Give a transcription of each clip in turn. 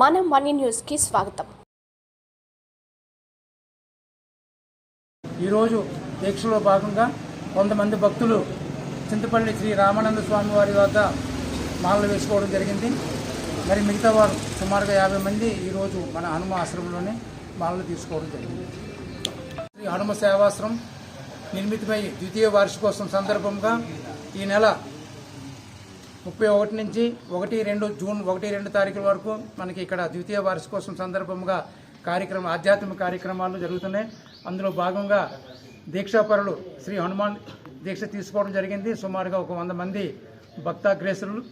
Money న్యూస్కి స్వాగతం. ఈరోజు దీక్షలో భాగంగా కొంతమంది భక్తులు చింతపల్లి శ్రీ రామానంద స్వామి వారి వద్ద మాలలు వేసుకోవడం జరిగింది. మరి మిగతా వారు సుమారుగా యాభై మంది ఈరోజు మన హనుమ ఆశ్రమంలోనే మాలలు తీసుకోవడం జరిగింది. శ్రీ హనుమ సేవాశ్రమం నిర్మితమై ద్వితీయ వార్షికోత్సవం సందర్భంగా ఈ నెల ముప్పై ఒకటి నుంచి ఒకటి రెండు జూన్ ఒకటి రెండు తారీఖుల వరకు మనకి ఇక్కడ ద్వితీయ వార్షికోత్సవం సందర్భంగా కార్యక్రమం ఆధ్యాత్మిక కార్యక్రమాలు జరుగుతున్నాయి. అందులో భాగంగా దీక్షాపరులు శ్రీ హనుమాన్ దీక్ష తీసుకోవడం జరిగింది. సుమారుగా ఒక వంద మంది భక్తాగ్రేసులు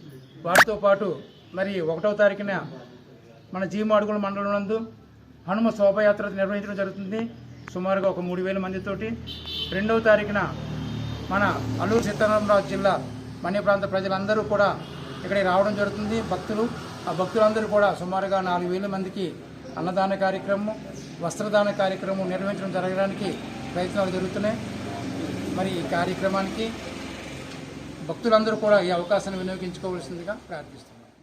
వారితో పాటు మరి ఒకటవ తారీఖున మన జీమాడుగుల మండలం నందు హనుమ శోభయాత్ర నిర్వహించడం జరుగుతుంది. సుమారుగా ఒక మూడు వేల మందితోటి. రెండవ తారీఖున మన అల్లూరు సీతారామరాజు జిల్లా మన్య ప్రాంత ప్రజలందరూ కూడా ఇక్కడికి రావడం జరుగుతుంది. భక్తులు ఆ భక్తులందరూ కూడా సుమారుగా నాలుగు వేల మందికి అన్నదాన కార్యక్రమం వస్త్రదాన కార్యక్రమం నిర్వహించడం జరగడానికి ప్రయత్నాలు జరుగుతున్నాయి. మరి ఈ కార్యక్రమానికి భక్తులందరూ కూడా ఈ అవకాశాన్ని వినియోగించుకోవాల్సిందిగా ప్రార్థిస్తున్నాం.